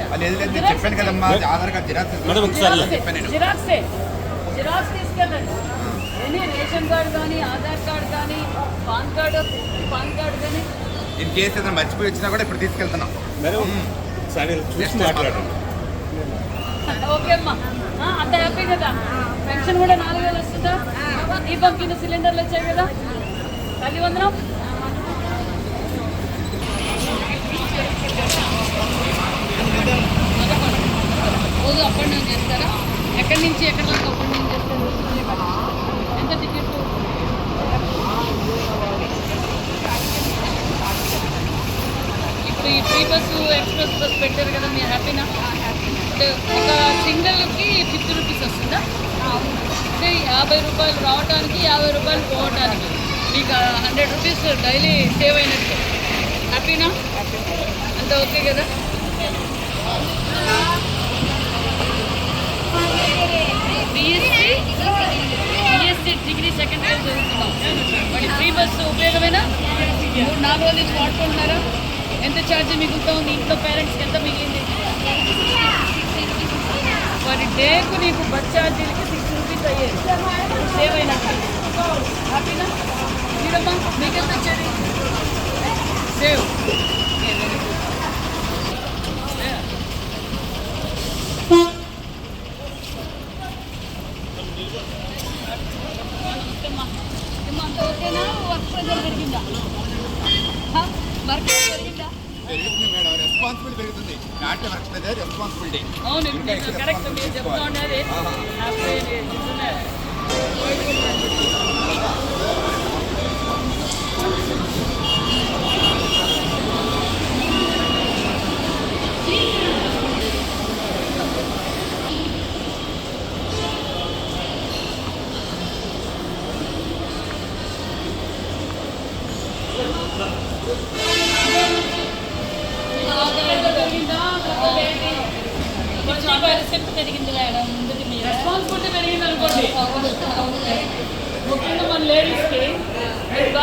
చెప్పాను కదమ్మా Aadhaar card xerox జిరాక్సే జిరాక్స్ తీసుకెళ్ళండి. ఎనీ రేషన్ కార్డు కానీ ఆధార్ కార్డు కానీ పాన్ కార్డు పాన్ కార్డు కానీ? ఇన్ కేసు ఏదైనా మర్చిపోయి వచ్చినా కూడా ఇప్పుడు తీసుకెళ్తున్నాం. చూసి మాట్లాడండి. ఓకే అమ్మా. ఆ, అంత హ్యాపీ కదా? పెన్షన్ కూడా నాలుగు వేలు వస్తుందా? దీపం కింద సిలిండర్లు వచ్చాయి కదా? తల్లి వందనం. రోజు అప్ అండ్ డౌన్ చేస్తారా? ఎక్కడి నుంచి ఎక్కడి దాకా అప్ అండ్ డౌన్ చేస్తారు? ఎంత టికెట్ ఇప్పుడు ఈ ఫ్రీ బస్సు ఎక్స్ప్రెస్ బస్ పెట్టారు కదా మీరు హ్యాపీనా ఒక సింగిల్కి ఫిఫ్టీ రూపీస్ వస్తుందా? అంటే యాభై రూపాయలు రావడానికి యాభై రూపాయలు పోవడానికి మీకు హండ్రెడ్ రూపీస్ డైలీ సేవ్ అయినట్టు. హ్యాపీనా అంత ఓకే కదా? బస్సు ఉపయోగమేనా? మూడు నాలుగు రోజుల నుంచి వాడుకుంటున్నారా? ఎంత ఛార్జ్ మిగులుతా ఉంది ఇంట్లో పేరెంట్స్కి ఎంత మిగిలింది? మరి డేకు నీకు బస్ ఛార్జీలకి సిక్స్ రూపీస్ అయ్యేది సేవ్ అయినా హ్యాపీనా మీరమ్మా మీకు ఎంత వచ్చేది? సేవ్. పెరుగుతుంది మేడం రెస్పాన్సిబిలిటీ పెరుగుతుంది నాట్ వర్క్ మీద రెస్పాన్సిబిలిటీ అవును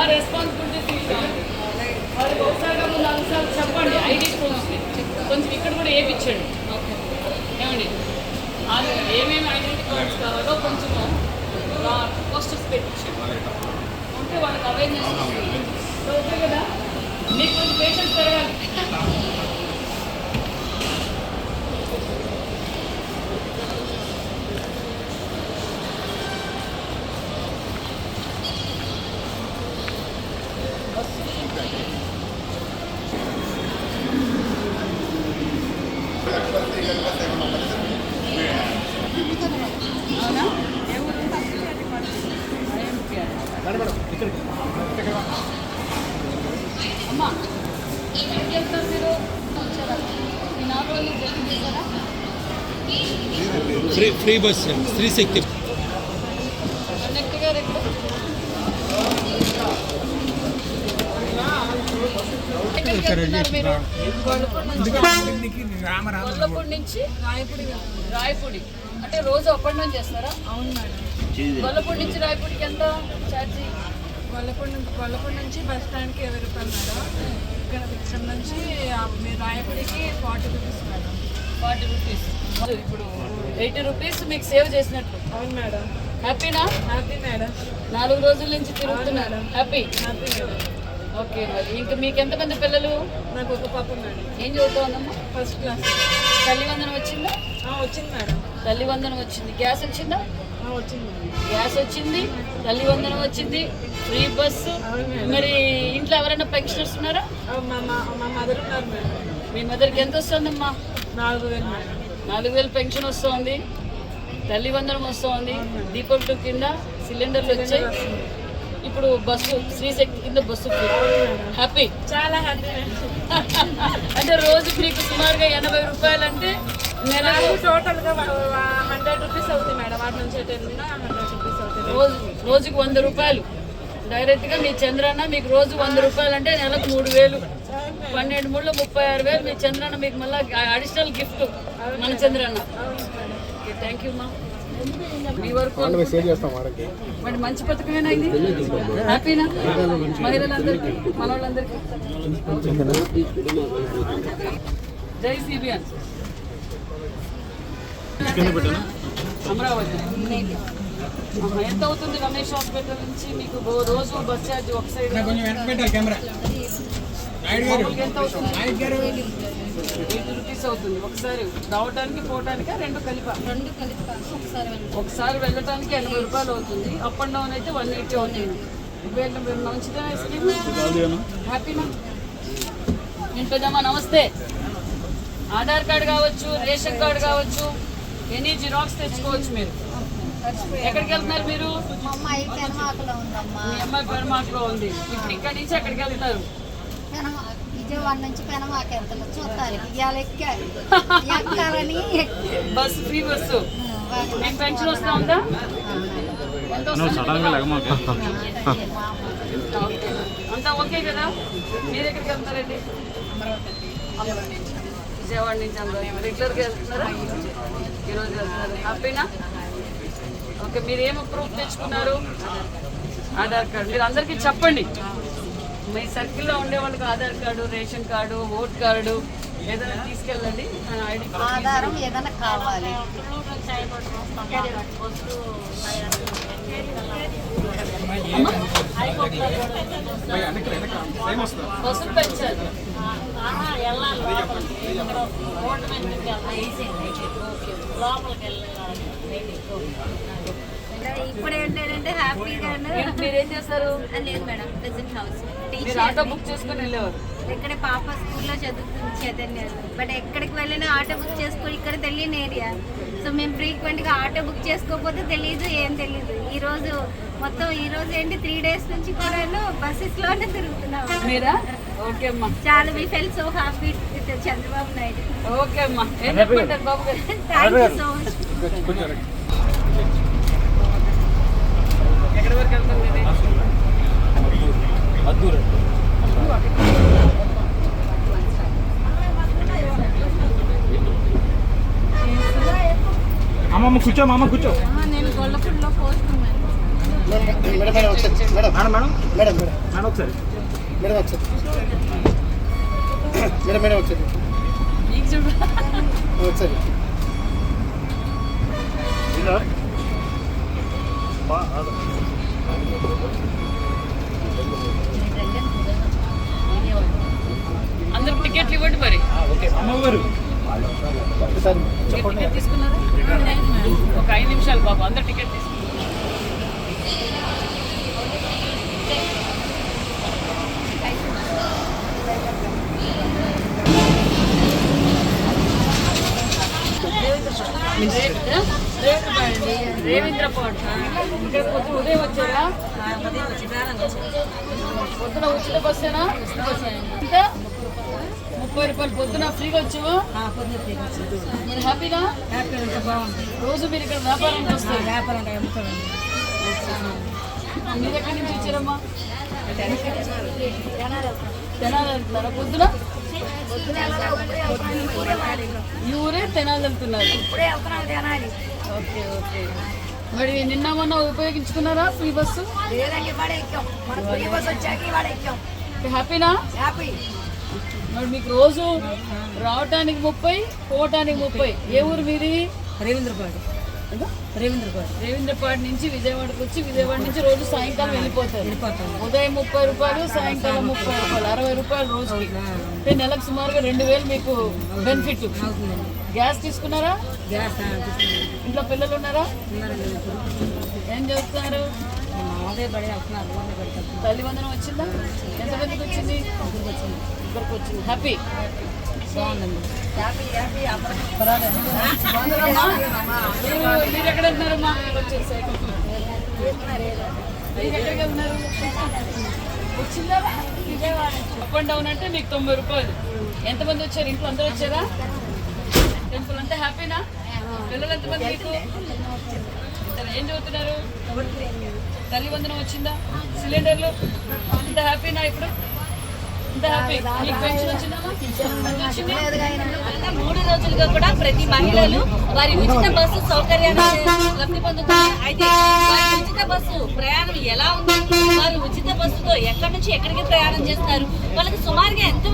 మీరు బాగా రెస్పాన్సిబిలిటీ తీసుకోండి వాళ్ళకి ఒకసారి కాదు నాలుగు సార్లు చెప్పండి ఐడి ప్రూఫ్స్కి కొంచెం ఇక్కడ కూడా వేయించండి ఏమండి? అది ఏమేమి ఐడెంటిటీ కార్డ్స్ కావాలో కొంచెం పోస్టర్స్ పెట్టించండి ఉంటే వాళ్ళకి అవేర్నెస్ ఓకే కదా? మీకు కొంచెం పేషెన్స్ పెరగాలి. ఫ్రీ ఫ్రీ బస్ స్త్రీ శక్తి కనెక్ట్ గారు ఎక్కడ ఎక్కడికి వెళ్తున్నారు మీరు? గొల్లపూడి నుంచి రాయపూడి రాయపూడి. అంటే రోజు అప్ అండ్ డౌన్ చేస్తారా? అవును మేడం. గొల్లపూడి నుంచి రాయపూడికి ఎంత ఛార్జీ? గొల్లపూడి నుంచి గొల్లపూడి నుంచి బస్ స్టాండ్కి ఇరవై రూపాయలు మేడం. ఇక్కడ నుంచి మీరు రాయపూడికి forty rupees madam. Forty rupees. ఇప్పుడు ఎయిటీ రూపీస్ మీకు సేవ్ చేసినట్టు. అవును మేడం. హ్యాపీనా happy madam. నాలుగు రోజుల నుంచి తిరుగుతున్నారు హ్యాపీ హ్యాపీ మేడం. ఓకే మరి. ఇంకా మీకు ఎంతమంది పిల్లలు? నాకు ఒక పాప మేడం. ఏం చదువుతావుందమ్మా ఫస్ట్ క్లాస్ తల్లి వందనం వచ్చిందా? వచ్చింది మేడం. తల్లి వందనం వచ్చింది. గ్యాస్ వచ్చిందా? వచ్చింది గ్యాస్ వచ్చింది. తల్లి వందనం వచ్చింది. Free bus. మరి ఇంట్లో ఎవరైనా పెన్షనర్స్ ఉన్నారా మా మదర్ ఉన్నారు మేడం. మీ మదర్కి ఎంత వస్తుందమ్మా? నాలుగు వేలు నాలుగు వేలు పెన్షన్ వస్తుంది తల్లి వందనం వస్తుంది దీపం టూ కింద సిలిండర్లు వచ్చాయి. ఇప్పుడు బస్సు శ్రీశక్తి కింద బస్సు ఫ్రీ. హ్యాపీ చాలా హ్యాపీ అంటే రోజు మీకు సుమారుగా ఎనభై రూపాయలు అంటే నెలకు నాకు టోటల్గా హండ్రెడ్ రూపీస్ అవుతుంది మేడం. వాటి నుంచి హండ్రెడ్ రూపీస్ అవుతుంది రోజు రోజుకి వంద రూపాయలు. డైరెక్ట్గా మీ చంద్రన్న మీకు రోజు వంద రూపాయలు అంటే నెలకు మూడు వేలు. పన్నెండు మూడు ముప్పై ఆరు వేలు మీ చంద్రన్న మీకు మళ్ళీ అడిషనల్ గిఫ్ట్ మన చంద్రన్న. థ్యాంక్ యూ మా మీ వరకు మరి మంచి పథకమేనా ఇది? హ్యాపీనా మహిళలందరికీ. మనోళ్ళందరికీ జై సిబిఎన్. అమరావతి. ఎంత అవుతుంది రమేష్ హాస్పిటల్ నుంచి? మీకు రోజు బస్ ఛార్జ్ ఒక సైడ్. ఎయిటీ రూపీస్ అవుతుంది. ఒకసారి రావడానికి పోవడానికి రెండు కలిప? రెండు కలిపి. ఒకసారి వెళ్ళడానికి ఎనభై రూపాయలు అవుతుంది. అప్ అండ్ డౌన్ అయితే వన్ ఎయిటీ అవుతుంది. వీళ్ళు మీరు మంచిదా స్కీమ్ హ్యాపీనా నేను పెద్దమ్మా నమస్తే. ఆధార్ కార్డు కావచ్చు రేషన్ కార్డు కావచ్చు ఎనీ జిరాక్స్ తెచ్చుకోవచ్చు మీరు. ఎక్కడికి వెళ్తున్నారు మీరు? మా అమ్మాయి పెరమాకులో ఉంది. ఇప్పుడు ఇక్కడి నుంచి ఎక్కడికి వెళ్తారు? విజయవాడ నుంచి పెనమాక వెళ్తాను చూస్తారు ఇవాళ ఎక్కా ఎక్కాలని. ఎక్కి- బస్సు ఫ్రీ బస్సు. మీకు పెన్షన్ వస్తా ఉందా. అంతా ఓకే కదా? మీరు ఎక్కడికి వెళ్తారండి? అమరావతి. విజయవాడ నుంచి అందరూ రెగ్యులర్గా వెళ్తున్నారా? ఈరోజు వెళ్తున్నారు? హ్యాపీనా? ఓకే మీరు ఏం ప్రూఫ్ తెచ్చుకున్నారు? ఆధార్ కార్డు. మీరు అందరికీ చెప్పండి. మీ సర్కిల్లో ఉండే వాళ్ళకి Aadhaar card ration card vote card ఏదైనా తీసుకెళ్ళండి. ఐడి ఆధారం ఏదైనా కావాలి. బస్సులు పెంచాలి. ఇప్పుడు ఏంటంటే హ్యాపీగా మీరు- మీరేం చేస్తారు? లేదు madam present house. Auto book చేసుకుని వెళ్ళేవారు? ఇక్కడ పాప స్కూల్లో చదువుతుంది చైతన్య. బట్ ఎక్కడికి వెళ్ళినా ఆటో బుక్ చేసుకొని ఇక్కడ తెలియని ఏరియా. సో మేము ఫ్రీక్వెంట్గా ఆటో బుక్ చేసుకోకపోతే తెలియదు ఏం తెలియదు ఈ రోజు మొత్తం ఈ రోజు ఏంటి త్రీ డేస్ నుంచి కూడా బస్సెస్లోనే తిరుగుతున్నాం. మీరా? ఓకే అమ్మా. చాలా we feel so happy with Chandrababu Naidu okay అమ్మా. ఏం చెప్పంటారు బాబు గారు? థ్యాంక్ యూ సో మచ్ ఇది? అమ్మమ్మ కూర్చో అమ్మ కూర్చో. మేడం మేడం మేడం ఒకసారి మేడం. మేడం మేడం మేడం ఒకసారి. మేడం ఒకసారి. మేడం మేడం ఒకసారి. ఒకసారి అందరికి టికెట్లు ఇవ్వండి మరి అమ్మగారు ఒకసారి మీరు టికెట్ తీసుకున్నారా ఒక ఐదు నిమిషాలు బాబు అందరు టికెట్ తీసుకున్నారు ఉదయం వచ్చారా పొద్దున ఉచిత బస్సేనా ఇంకా ముప్పై రూపాయలు పొద్దున ఫ్రీగా వచ్చావా? మరి హ్యాపీగా రోజు మీరు ఇక్కడ వ్యాపారానికి వస్తారు మీరు ఎక్కడి నుంచి వచ్చారమ్మా? తెనాలి వెళ్తున్నారా పొద్దున? ఈ ఊరే తెనాలి వెళ్తున్నారు. Okay okay. మరి నిన్న మొన్న ఉపయోగించుకున్నారా ఫ్రీ బస్సు? హ్యాపీనా? మరి మీకు రోజు రావటానికి ముప్పై పోవటానికి ముప్పై. ఏ ఊరు మీది? రవీంద్రపాడు? రవీంద్రపాడు. రేవింద్రపాడు నుంచి విజయవాడకు వచ్చి విజయవాడ నుంచి రోజు సాయంకాలం వెళ్ళిపోతారు. వెళ్ళిపోతాం. ఉదయం ముప్పై రూపాయలు సాయంకాలం ముప్పై రూపాయలు అరవై రూపాయలు రోజుకి. అంటే నెలకు సుమారుగా రెండు వేలు మీకు బెనిఫిట్. గ్యాస్ తీసుకున్నారా? గ్యాస్ ఇంట్లో పిల్లలు ఉన్నారా? ఏం చదువుతున్నారు తల్లివందనం తల్లి వచ్చిందా? ఎంతమందికి వచ్చింది? ఇక్కడికి వచ్చింది. హ్యాపీ బాగుందండి. మీరు ఎక్కడ వెళ్తున్నారమ్మా వచ్చేసి వచ్చిందా? అప్ అండ్ డౌన్ అంటే మీకు తొంభై రూపాయలు. ఎంతమంది వచ్చారు? ఇంట్లో అందరూ వచ్చారా? టెంపుల్ అంతా హ్యాపీనా పిల్లలు ఎంతమంది మీకు ఏం చదువుతున్నారు? తల్లి వందనం వచ్చిందా? సిలిండర్లు? అంత హ్యాపీనా ఇప్పుడు? ఇంత హ్యాపీ? మీకు పెన్షన్ మూడు రోజులుగా కూడా ప్రతి మహిళలు వారి ఉచిత బస్సు సౌకర్యాన్ని లబ్ధి పొందుతున్నారు అయితే వారి ఉచిత బస్సు ప్రయాణం ఎలా ఉంది? వారు ఉచిత బస్సుతో ఎక్కడి నుంచి ఎక్కడికి ప్రయాణం చేస్తారు? వాళ్ళకి సుమారుగా ఎంత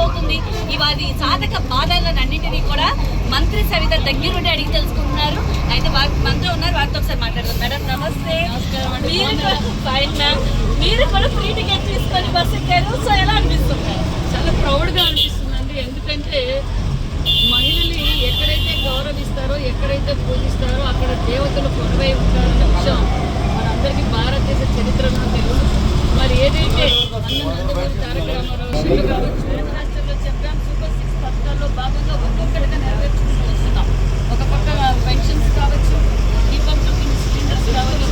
అవుతుంది ఈ వారి సాధక బాధలన్నింటినీ కూడా మంత్రి సవిత దగ్గర ఉండి అడిగి తెలుసుకుంటున్నారు. అయితే వారి మనతో ఉన్నారు వారితో ఒకసారి మాట్లాడదాం. మేడం నమస్తే. మీరు ఫైన్ మ్యామ్. మీరు కూడా ఫ్రీ టికెట్ తీసుకొని బస్ ఎక్కారు. సో ఎలా అనిపిస్తుంది? చాలా ప్రౌడ్గా అనిపిస్తుందండి. ఎందుకంటే మహిళల్ని ఎక్కడైతే గౌరవిస్తారో ఎక్కడైతే పూజిస్తారో అక్కడ దేవతలు కొరవై ఉంటారన్న విషయం మనందరికీ భారతదేశ చరిత్రలో తెలుసు. మరి ఏదైతే అన్నందమూరి తారక రామారావు కావచ్చు రాష్ట్రంలో చెప్పాం సూపర్ సిక్స్ పథకాల్లో భాగంగా ఒక్కొక్కటిగా నెరవేర్చుకుంటూ వస్తున్నాం. ఒక పక్క పెన్షన్స్ కావచ్చు ఈ పక్క సిలిండర్స్ కావచ్చు